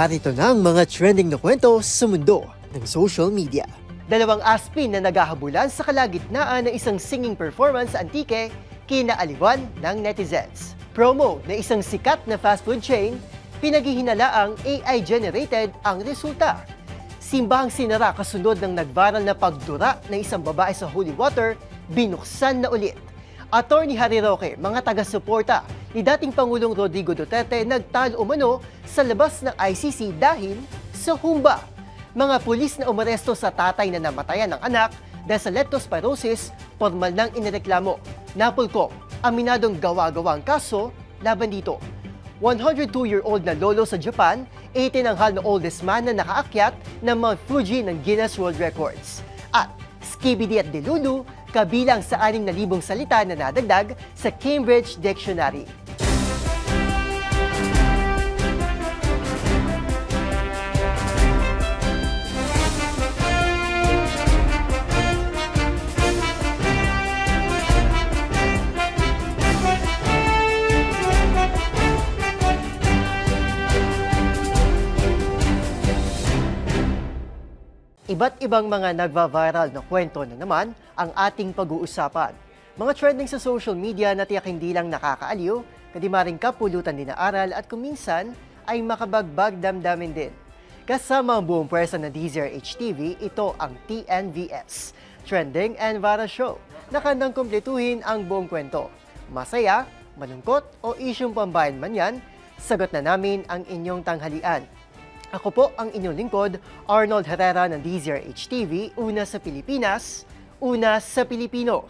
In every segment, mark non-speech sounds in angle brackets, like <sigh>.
Narito na ang mga trending na kwento sa mundo ng social media. Dalawang aspin na naghahabulan sa kalagitnaan ng isang singing performance sa Antique, kinaaliwan ng netizens. Promo na isang sikat na fast food chain, pinaghihinalaang AI-generated ang resulta. Simbahang sinara kasunod ng nagbaral na pagdura ng isang babae sa holy water, binuksan na ulit. Attorney Harry Roque, mga taga-suporta ni dating Pangulong Rodrigo Duterte nagtalo umano sa labas ng ICC dahil sa humba. Mga pulis na umaresto sa tatay na namatayan ng anak dahil sa leptospirosis, formal nang inireklamo. Napulko, aminadong gawa-gawa ang kaso laban dito. 102-year-old na lolo sa Japan, itinanghal na oldest man na nakaakyat ng Mount Fuji ng Guinness World Records. At Skibidi at Delulu, kabilang sa 6,000 salita na nadagdag sa Cambridge Dictionary. Iba't ibang mga nagva-viral na kwento na naman ang ating pag-uusapan. Mga trending sa social media na tiyak hindi lang nakakaaliw, kundi maring kapulutan din na aral at kuminsan ay makabagbag damdamin din. Kasama ang buong pwersa ng DZRH TV, ito ang TNVS, Trending and Viral Show, na kandang kumpletuhin ang buong kwento. Masaya, malungkot o isyong pambayan man yan, sagot na namin ang inyong tanghalian. Ako po ang inyong lingkod, Arnold Herrera ng DZRH TV, una sa Pilipinas, una sa Pilipino.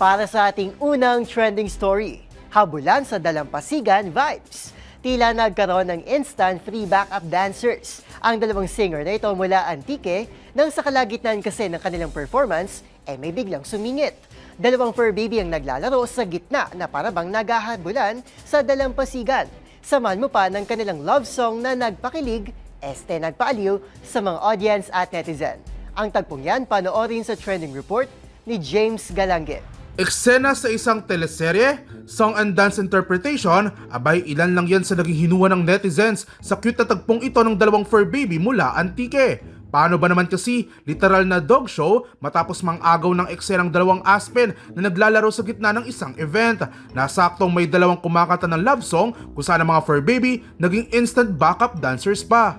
Para sa ating unang trending story, habulan sa dalampasigan vibes. Tila nagkaroon ng instant free backup dancers. Ang dalawang singer na ito mula Antique nang sa kalagitnaan kasi ng kanilang performance, eh may biglang sumingit. Dalawang fur baby ang naglalaro sa gitna na parabang naghahabulan sa dalampasigan. Samahan mo pa ng kanilang love song na nagpakilig, este nagpaaliw sa mga audience at netizen. Ang tagpong yan panoorin sa trending report ni James Galange. Eksena sa isang teleserye, song and dance interpretation, abay ilan lang yan sa naging hinuwa ng netizens sa cute na tagpong ito ng dalawang fur baby mula Antique. Paano ba naman kasi literal na dog show matapos mang agaw ng eksenang dalawang aspen na naglalaro sa gitna ng isang event na saktong may dalawang kumakanta ng love song kung saan ang mga fur baby naging instant backup dancers pa.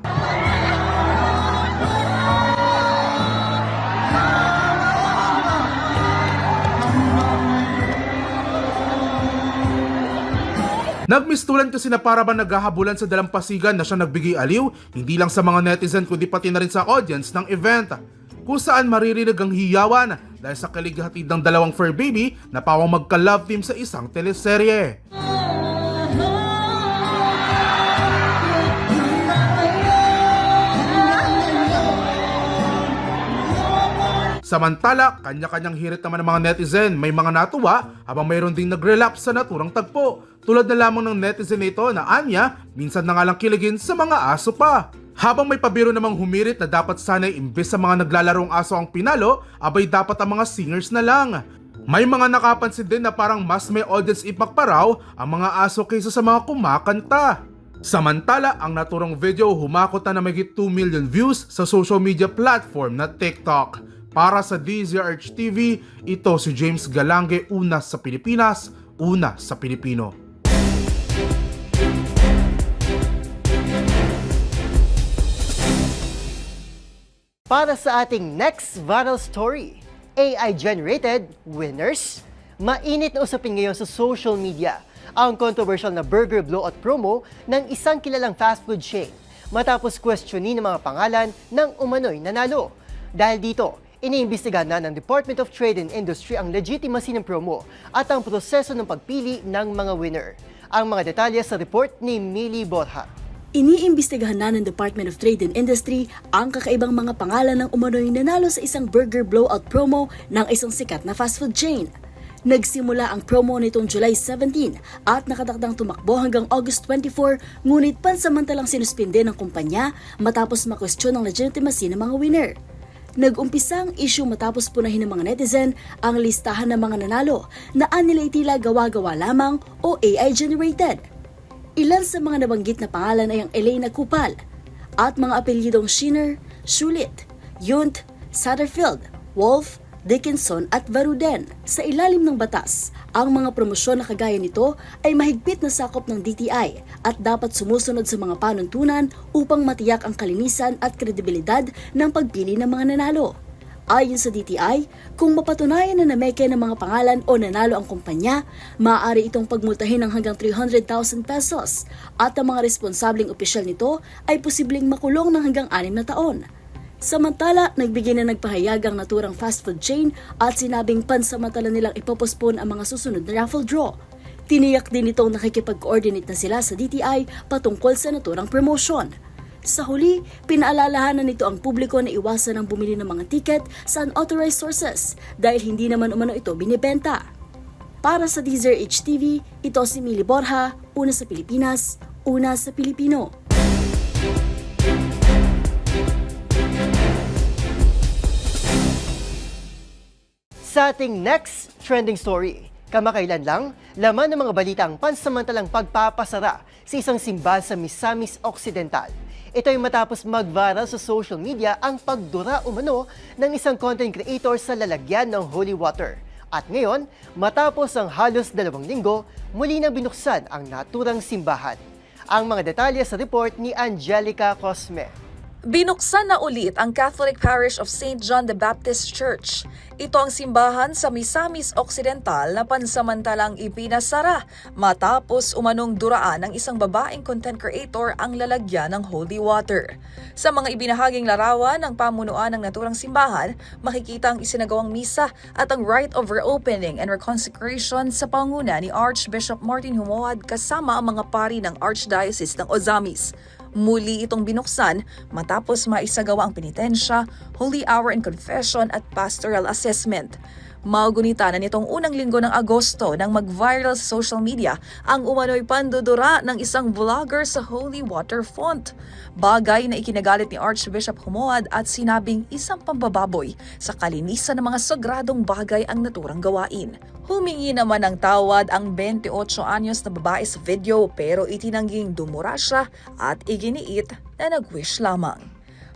Nagmistulan kasi na para ba naghahabulan sa dalampasigan na siya nagbigay aliw, hindi lang sa mga netizen kundi pati na rin sa audience ng event. Kung saan maririnig ang hiyawan dahil sa kalighatid ng dalawang fur baby na pawang magka-love team sa isang teleserye. Samantala, kanya-kanyang hirit naman ng mga netizen, may mga natuwa habang mayroon ding nag-relapse sa naturang tagpo. Tulad na lamang ng netizen ito na anya, minsan na nga lang kiligin sa mga aso pa. Habang may pabiro namang humirit na dapat sana'y imbes sa mga naglalarong aso ang pinalo, abay dapat ang mga singers na lang. May mga nakapansin din na parang mas may audience impact ang mga aso kaysa sa mga kumakanta. Samantala, ang naturang video humakot na na mahigit 2 million views sa social media platform na TikTok. Para sa DZRH TV, ito si James Galange, una sa Pilipinas, una sa Pilipino. Para sa ating next viral story, AI-generated winners? Mainit na usapin ngayon sa social media ang controversial na burger blowout promo ng isang kilalang fast food chain matapos questionin ng mga pangalan ng umano'y nanalo. Dahil dito, iniimbestigahan na ng Department of Trade and Industry ang legitimacy ng promo at ang proseso ng pagpili ng mga winner. Ang mga detalye sa report ni Millie Borja. Iniimbestigahan na ng Department of Trade and Industry ang kakaibang mga pangalan ng umano'y nanalo sa isang burger blowout promo ng isang sikat na fast food chain. Nagsimula ang promo nitong July 17 at nakatakdang tumakbo hanggang August 24 ngunit pansamantalang sinuspinde ng kumpanya matapos makwestiyon ang legitimacy ng mga winner. Nag-umpisa ang issue matapos punahin ng mga netizen ang listahan ng mga nanalo na anilay tila gawa-gawa lamang o AI generated. Ilan sa mga nabanggit na pangalan ay ang Elena Kupal at mga apelyidong Shiner, Shulit, Yunt, Satterfield, Wolf, Dickinson at Varuden. Sa ilalim ng batas, ang mga promosyon na kagaya nito ay mahigpit na sakop ng DTI at dapat sumusunod sa mga panuntunan upang matiyak ang kalinisan at kredibilidad ng pagpili ng mga nanalo. Ayon sa DTI, kung mapatunayan na nameke ng mga pangalan o nanalo ang kumpanya, maaari itong pagmultahin ng hanggang 300,000 pesos at ang mga responsabling opisyal nito ay posibleng makulong ng hanggang 6 na taon. Samantala, nagbigay na nagpahayag ang naturang fast food chain at sinabing pansamantala nilang ipopospon ang mga susunod na raffle draw. Tiniyak din itong nakikipag-coordinate na sila sa DTI patungkol sa naturang promotion. Sa huli, pinaalalahanan nito ang publiko na iwasan ang bumili ng mga tiket sa unauthorized sources dahil hindi naman umano ito binibenta. Para sa Deezer HTV, ito si Mili Borja, una sa Pilipinas, una sa Pilipino. Sa ating next trending story, kamakailan lang, laman ng mga balitang pansamantalang pagpapasara sa isang simbahan sa Misamis Occidental. Ito ay matapos mag-viral sa social media ang pagdura umano ng isang content creator sa lalagyan ng holy water. At ngayon, matapos ang halos dalawang linggo, muli na binuksan ang naturang simbahan. Ang mga detalye sa report ni Angelica Cosme. Binuksan na ulit ang Catholic Parish of St. John the Baptist Church. Ito ang simbahan sa Misamis Occidental na pansamantalang ipinasara matapos umanong duraan ng isang babaeng content creator ang lalagyan ng holy water. Sa mga ibinahaging larawan ng pamunuan ng naturang simbahan, makikita ang isinagawang misa at ang rite of reopening and reconsecration sa panguna ni Archbishop Martin Humuad kasama ang mga pari ng Archdiocese ng Ozamis. Muli itong binuksan matapos maisagawa ang penitensya, holy hour and confession at pastoral assessment. Maugunita na nitong unang linggo ng Agosto nang mag-viral sa social media ang umano'y pandudura ng isang vlogger sa holy water font. Bagay na ikinagalit ni Archbishop Humuad at sinabing isang pambababoy sa kalinisan ng mga sagradong bagay ang naturang gawain. Humingi naman ng tawad ang 28 anyos na babae sa video pero itinangging dumura siya at iginiit na nag-wish lamang.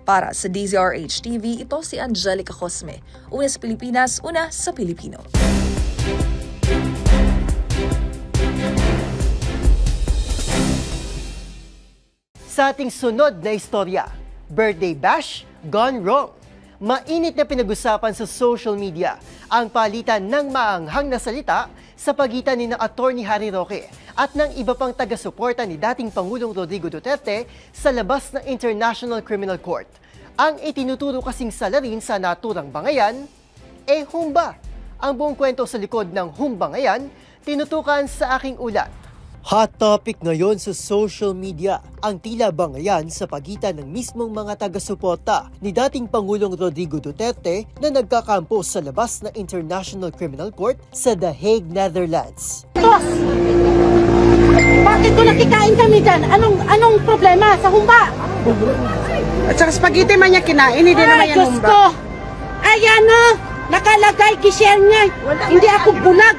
Para sa DZRH TV, ito si Angelica Cosme. Una sa Pilipinas, una sa Pilipino. Sa ating sunod na istorya, birthday bash gone wrong. Mainit na pinag-usapan sa social media ang palitan ng maanghang na salita sa pagitan ni na Attorney Harry Roque at ng iba pang taga-suporta ni dating Pangulong Rodrigo Duterte sa labas ng International Criminal Court. Ang itinuturo kasing salarin sa naturang bangayan, eh humba. Ang buong kwento sa likod ng humbangayan, tinutukan sa aking ulat. Hot topic ngayon sa social media ang tila bangayan sa pagitan ng mismong mga taga-suporta ni dating Pangulong Rodrigo Duterte na nagkakampo sa labas ng International Criminal Court sa The Hague, Netherlands. Boss! Bakit ko nakikain kami dyan? Anong, anong problema sa humba? At saka spaghetti man niya kinain, hindi naman Ay, yan Diyos humba. ko! Ayan o! Nakalagay, kishare niya. Hindi ako bulag.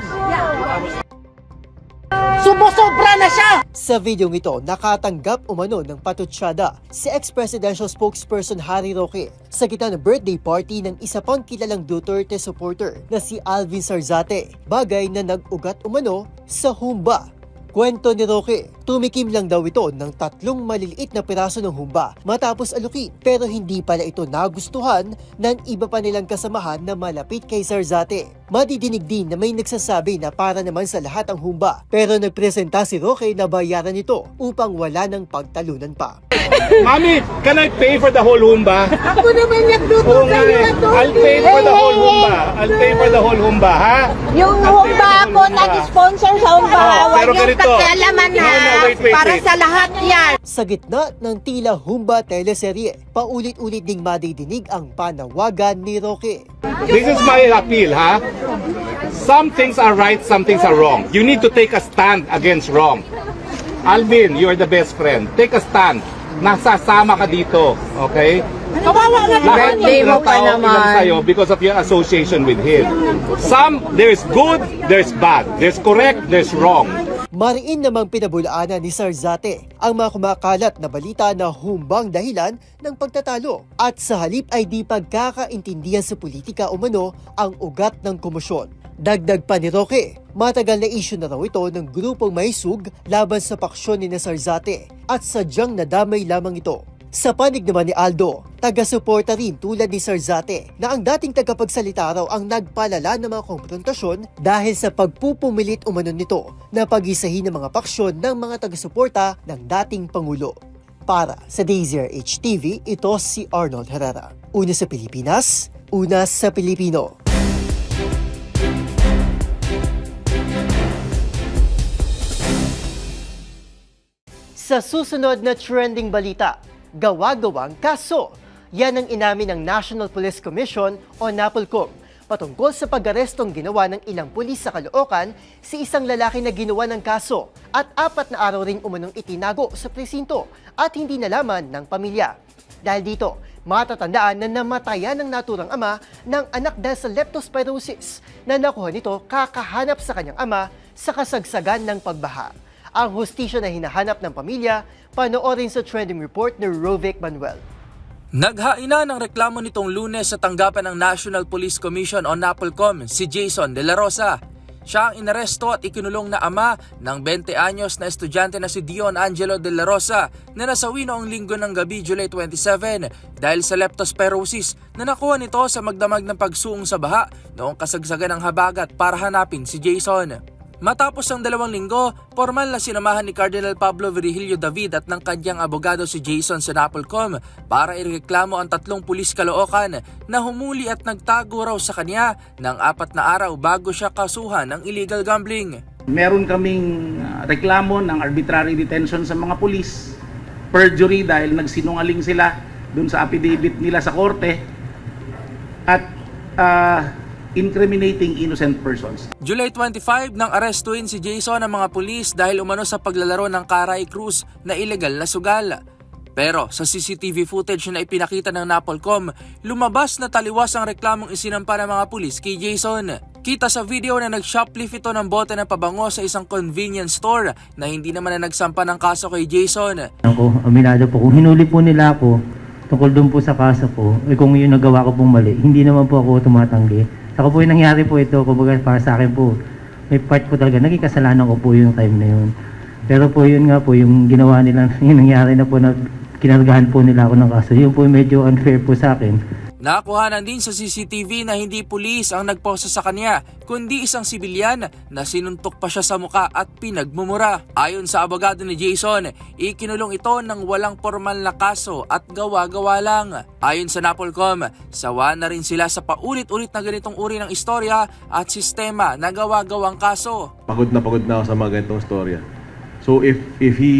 Subo-sobra na siya! Sa videong ito, nakatanggap umano ng patutsada si ex-presidential spokesperson Harry Roque sa gitna ng birthday party ng isa pang kilalang Duterte supporter na si Alvin Sarzate, bagay na nag-ugat umano sa humba. Kwento ni Roque, tumikim lang daw ito ng tatlong maliliit na piraso ng humba matapos alukin pero hindi pala ito nagustuhan ng iba pa nilang kasamahan na malapit kay Sarzate. Madidinig din na may nagsasabi na para naman sa lahat ang humba pero nagpresenta si Roque na bayaran ito upang wala ng pagtalunan pa. Mami, can I pay for the whole humba? Ako naman nagluto Oo nga eh. I'll pay for the whole humba. I'll pay for the whole humba, ha? Yung humba ako, nag-sponsor sa humba. Oh, pero ganito. Pakialaman ha. no, wait, wait, Para wait. sa lahat yan. Sa gitna ng tila humba teleserye, paulit-ulit ding madidinig ang panawagan ni Roque. This is my appeal, ha? Some things are right, some things are wrong. You need to take a stand against wrong. Alvin, you're the best friend. Take a stand. Nasasama ka dito, okay? Kawawa nga pa Ilang tao, ilang sa'yo because of your association with him. Some, there's good, there's bad. There's correct, there's wrong. Mariin namang pinabulaanan ni Sarzate ang mga kumakalat na balita na humbang dahilan ng pagtatalo at sa halip ay di pagkakaintindihan sa politika umano ang ugat ng komosyon. Dagdag pa ni Roque, matagal na issue na raw ito ng grupong mahisug laban sa paksyon ni Sarzate at sadyang nadamay lamang ito. Sa panig naman ni Aldo, taga-suporta rin tulad ni Sarzate na ang dating tagapagsalita raw ang nagpalala ng mga konfrontasyon dahil sa pagpupumilit umano nito na pag-isahin ng mga paksyon ng mga taga-suporta ng dating Pangulo. Para sa Dazier HTV, ito si Arnold Herrera. Una sa Pilipinas, una sa Pilipino. Sa susunod na trending balita, gawa-gawang kaso. Yan ang inamin ng National Police Commission o NAPOLCOM patungkol sa pag-arestong ginawa ng ilang pulis sa Caloocan si isang lalaki na ginawa ng kaso at apat na araw ring umunong itinago sa presinto at hindi nalaman ng pamilya. Dahil dito, matatandaan na namatayan ng naturang ama ng anak dahil sa leptospirosis na nakuha nito kakahanap sa kanyang ama sa kasagsagan ng pagbaha. Ang hustisya na hinahanap ng pamilya, panoorin sa trending report ni Rovic Manuel. Naghaina ng reklamo nitong lunes sa tanggapan ng National Police Commission o NAPOLCOM si Jason De La Rosa. Siya ang inaresto at ikinulong na ama ng 20 anyos na estudyante na si Dion Angelo De La Rosa na nasawi noong linggo ng gabi July 27 dahil sa leptospirosis na nakuha nito sa magdamag ng pagsuong sa baha noong kasagsagan ng habagat para hanapin si Jason. Matapos ang dalawang linggo, formal na sinamahan ni Cardinal Pablo Virgilio David at ng kanyang abogado si Jason sa Napolcom para ireklamo ang tatlong pulis Caloocan na humuli at nagtago raw sa kanya ng apat na araw bago siya kasuhan ng illegal gambling. meron kaming uh, reklamo ng arbitrary detention sa mga pulis, perjury dahil nagsinungaling sila dun sa affidavit nila sa korte, at uh, incriminating innocent persons. July 25 nang arestuin si Jason ng mga pulis dahil umano sa paglalaro ng Karay Cruz na ilegal na sugal. Pero sa CCTV footage na ipinakita ng Napolcom, lumabas na taliwas ang reklamong isinampa ng mga pulis kay Jason. Kita sa video na nag-shoplift ito ng bote ng pabango sa isang convenience store na hindi naman na nagsampa ng kaso kay Jason. Ako, aminado po. Kung hinuli po nila ako, tungkol doon po sa kaso po, eh kung yung nagawa ko pong mali, hindi naman po ako tumatanggi. Saka po yung nangyari po ito, kumbaga para sa akin po, may part po talaga, naging kasalanan ko po yung time na yun. Pero po yun nga po, yung ginawa nila, <laughs> yung nangyari na po na kinargahan po nila ako ng kaso, yun po medyo unfair po sa akin. Nakuhanan din sa CCTV na hindi pulis ang nagposa sa kanya, kundi isang sibilyan na sinuntok pa siya sa muka at pinagmumura. Ayon sa abogado ni Jason, ikinulong ito ng walang formal na kaso at gawa-gawa lang. Ayon sa Napolcom, sawa na rin sila sa paulit-ulit na ganitong uri ng istorya at sistema na gawa-gawang kaso. pagod na pagod na ako sa mga ganitong storya. So if if he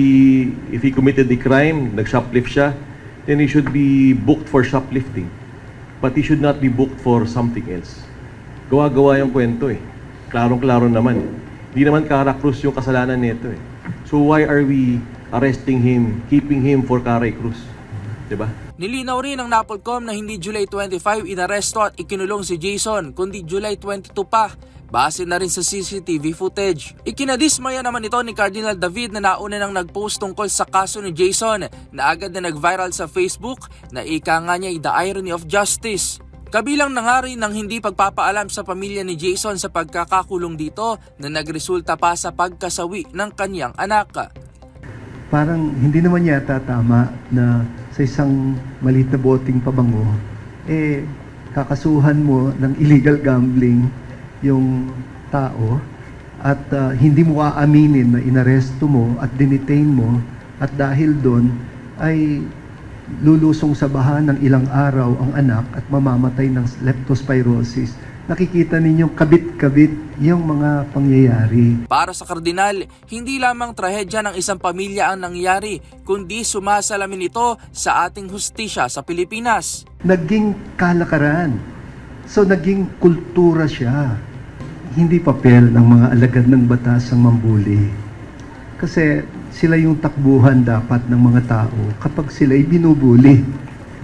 if he committed the crime, nag-shoplift siya, then he should be booked for shoplifting. But he should not be booked for something else. Gawa-gawa yung kwento eh. Klarong-klaro naman. Hindi naman Cara Cruz yung kasalanan nito eh. So why are we arresting him, keeping him for Cara Cruz? 'Di ba? Nilinaw rin ng Napolcom na hindi July 25 inaresto at ikinulong si Jason, kundi July 22 pa. Base na rin sa CCTV footage. Ikinadismaya naman ito ni Cardinal David na nauna nang nag-post tungkol sa kaso ni Jason na agad na nag-viral sa Facebook na ika nga niya the irony of justice. Kabilang na nga rin ng hindi pagpapaalam sa pamilya ni Jason sa pagkakakulong dito na nagresulta pa sa pagkasawi ng kanyang anak. parang hindi naman yata tama na sa isang maliit na boting pabango, eh, kakasuhan mo ng illegal gambling yung tao at ah, hindi mo aaminin na inaresto mo at dinitain mo at dahil doon ay lulusong sa baha ng ilang araw ang anak at mamamatay ng leptospirosis. Nakikita ninyong kabit-kabit yung mga pangyayari. Para sa kardinal, hindi lamang trahedya ng isang pamilya ang nangyari, kundi sumasalamin ito sa ating hustisya sa Pilipinas. naging kalakaran. So naging kultura siya. Hindi papel ng mga alagad ng batas ang mambuli. Kasi sila yung takbuhan dapat ng mga tao kapag sila'y binubuli.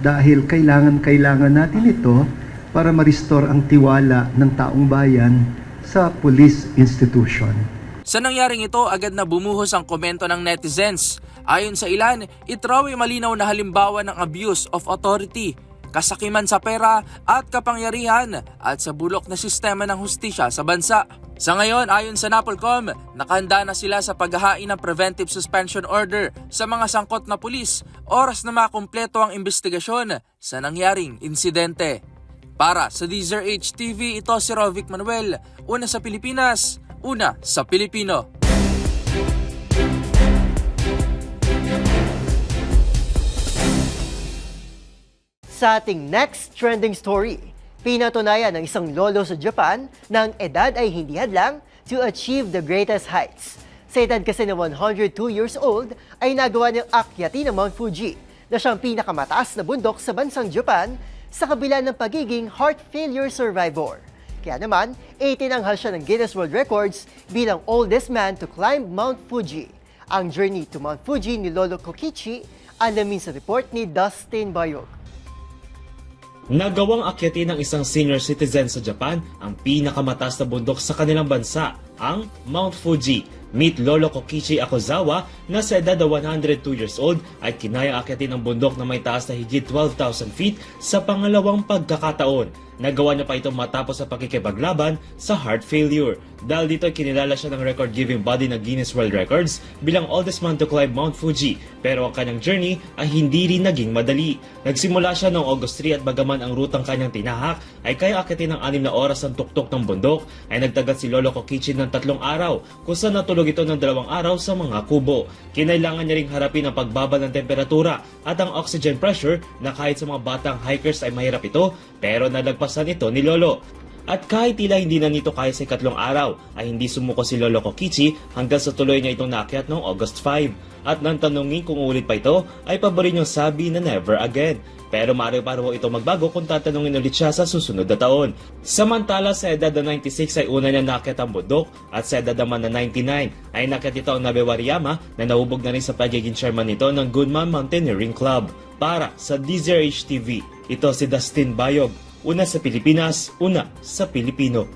dahil kailangan-kailangan natin ito para ma-restore ang tiwala ng taong bayan sa police institution. Sa nangyaring ito, agad na bumuhos ang komento ng netizens. Ayon sa ilan, ito raw ay malinaw na halimbawa ng abuse of authority, kasakiman sa pera at kapangyarihan at sa bulok na sistema ng hustisya sa bansa. Sa ngayon, ayon sa Napolcom, nakahanda na sila sa paghahain ng preventive suspension order sa mga sangkot na pulis oras na makumpleto ang investigasyon sa nangyaring insidente. Para sa Deezer HTV, ito si Rovic Manuel, una sa Pilipinas, una sa Pilipino. Sa ating next trending story, pinatunayan ng isang lolo sa Japan na ang edad ay hindi hadlang to achieve the greatest heights. Sa edad kasi na 102 years old, ay nagawa niyang akyatin ng Mount Fuji na siyang pinakamataas na bundok sa bansang Japan sa kabila ng pagiging heart failure survivor. Kaya naman, itinanghal siya ng Guinness World Records bilang oldest man to climb Mount Fuji. Ang journey to Mount Fuji ni Lolo Kokichi, alamin sa report ni Dustin Bayog. Nagawang akyatin ng isang senior citizen sa Japan ang pinakamataas na bundok sa kanilang bansa, ang Mount Fuji. Meet Lolo Kokichi Akozawa na sa edad na 102 years old ay kinaya akyatin ang bundok na may taas na higit 12,000 feet sa pangalawang pagkakataon. Nagawa niya pa ito matapos sa pakikipaglaban sa heart failure. Dahil dito kinilala siya ng record-giving body ng Guinness World Records bilang oldest man to climb Mount Fuji pero ang kanyang journey ay hindi rin naging madali. Nagsimula siya noong August 3 at bagaman ang rutang kanyang tinahak ay kaya akitin ng 6 na oras ang tuktok ng bundok ay nagtagat si Lolo Kokichi ng tatlong araw kung saan natulog ito ng dalawang araw sa mga kubo. Kinailangan niya ring harapin ang pagbaba ng temperatura at ang oxygen pressure na kahit sa mga batang hikers ay mahirap ito pero nalagpasan ito ni Lolo. At kahit tila hindi na nito kaya sa ikatlong araw, ay hindi sumuko si Lolo Kokichi hanggang sa tuloy niya itong nakyat noong August 5. At nang tanongin kung ulit pa ito, ay pabori niyang sabi na never again. Pero maaari pa ito magbago kung tatanungin ulit siya sa susunod na taon. Samantala sa edad na 96 ay una niya nakyat ang bundok at sa edad naman na 99 ay nakyat ito ang Nabe Wariyama na nahubog na rin sa pagiging chairman nito ng Goodman Mountaineering Club. Para sa DZRH TV, ito si Dustin Bayog, una sa Pilipinas, una sa Pilipino.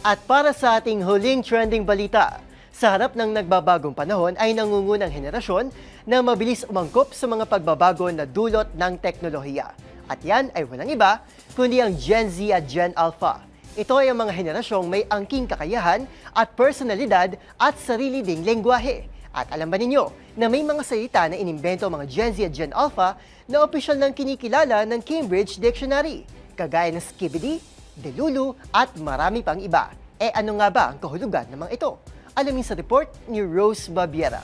At para sa ating huling trending balita, sa harap ng nagbabagong panahon ay nangungunang henerasyon na mabilis umangkop sa mga pagbabago na dulot ng teknolohiya. At yan ay walang iba, kundi ang Gen Z at Gen Alpha. Ito ay ang mga henerasyong may angking kakayahan at personalidad at sarili ding lengguwahe. At alam ba ninyo na may mga salita na inimbento mga Gen Z at Gen Alpha na opisyal ng kinikilala ng Cambridge Dictionary, kagaya ng skibidi, delulu at marami pang iba. Eh ano nga ba ang kahulugan ng mga ito? Alamin sa report ni Rose Babiera.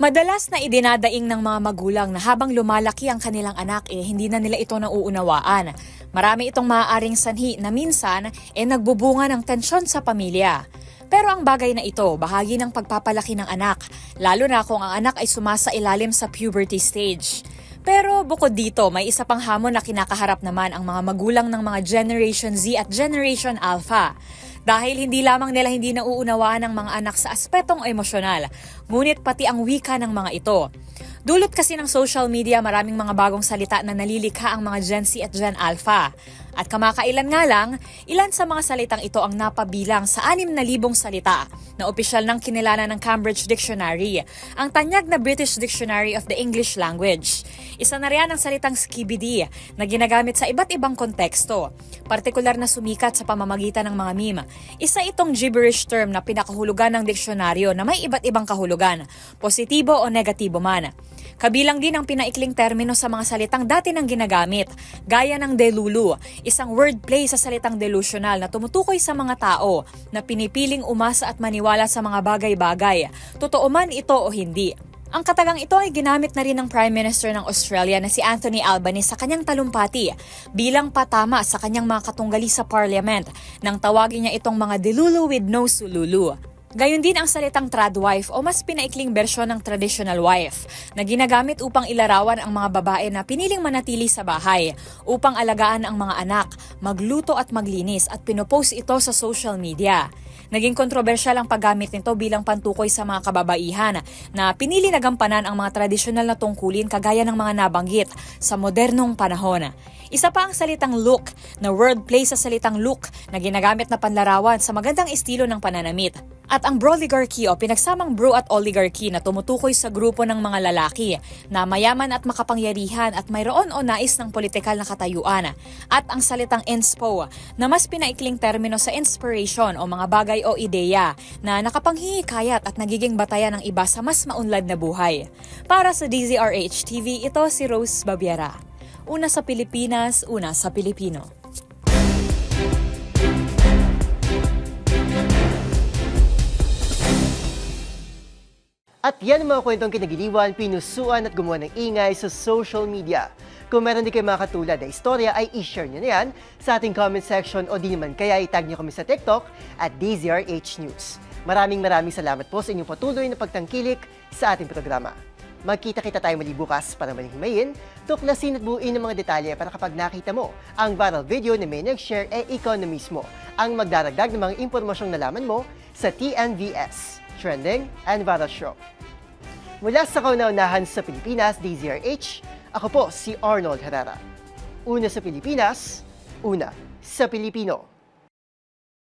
Madalas na idinadaing ng mga magulang na habang lumalaki ang kanilang anak eh hindi na nila ito nauunawaan. Marami itong maaaring sanhi na minsan eh nagbubunga ng tensyon sa pamilya. Pero ang bagay na ito, bahagi ng pagpapalaki ng anak, lalo na kung ang anak ay sumasa ilalim sa puberty stage. Pero bukod dito, may isa pang hamon na kinakaharap naman ang mga magulang ng mga Generation Z at Generation Alpha. Dahil hindi lamang nila hindi nauunawaan ng mga anak sa aspetong emosyonal, ngunit pati ang wika ng mga ito. Dulot kasi ng social media maraming mga bagong salita na nalilikha ang mga Gen Z at Gen Alpha. At kamakailan nga lang, ilan sa mga salitang ito ang napabilang sa 6,000 salita na opisyal ng kinilala ng Cambridge Dictionary, ang tanyag na British Dictionary of the English Language. Isa na riyan ang salitang skibidi na ginagamit sa iba't ibang konteksto, partikular na sumikat sa pamamagitan ng mga meme. Isa itong gibberish term na pinakahulugan ng diksyonaryo na may iba't ibang kahulugan, positibo o negatibo man. Kabilang din ang pinaikling termino sa mga salitang dati nang ginagamit, gaya ng delulu, isang wordplay sa salitang delusional na tumutukoy sa mga tao na pinipiling umasa at maniwala sa mga bagay-bagay, totoo man ito o hindi. Ang katagang ito ay ginamit na rin ng Prime Minister ng Australia na si Anthony Albanese sa kanyang talumpati bilang patama sa kanyang mga katunggali sa Parliament nang tawagin niya itong mga delulu with no sululu. Gayon din ang salitang trad wife o mas pinaikling bersyon ng traditional wife na ginagamit upang ilarawan ang mga babae na piniling manatili sa bahay upang alagaan ang mga anak, magluto at maglinis at pinopost ito sa social media. Naging kontrobersyal ang paggamit nito bilang pantukoy sa mga kababaihan na pinili na gampanan ang mga tradisyonal na tungkulin kagaya ng mga nabanggit sa modernong panahon. Isa pa ang salitang look na wordplay sa salitang look na ginagamit na panlarawan sa magandang estilo ng pananamit. At ang broligarchy o pinagsamang bro at oligarchy na tumutukoy sa grupo ng mga lalaki na mayaman at makapangyarihan at mayroon o nais ng politikal na katayuan. At ang salitang inspo na mas pinaikling termino sa inspiration o mga bagay o ideya na nakapanghihikayat at nagiging batayan ng iba sa mas maunlad na buhay. Para sa DZRH TV, ito si Rose Babiera. Una sa Pilipinas, una sa Pilipino. At yan ang mga kwentong kinagiliwan, pinusuan at gumawa ng ingay sa social media. Kung meron din kayo mga katulad na istorya, ay i-share nyo na yan sa ating comment section o di naman kaya itag nyo kami sa TikTok at DZRH News. Maraming maraming salamat po sa inyong patuloy na pagtangkilik sa ating programa. Magkita-kita tayo muli bukas para malihimayin, tuklasin at buuin ng mga detalye para kapag nakita mo ang viral video na may nag-share, eh ikaw na mismo ang magdaragdag ng mga impormasyong nalaman mo sa TNVS, Trending and Viral Show. Mula sa kauna-unahan sa Pilipinas, DZRH, ako po si Arnold Herrera. Una sa Pilipinas, una sa Pilipino.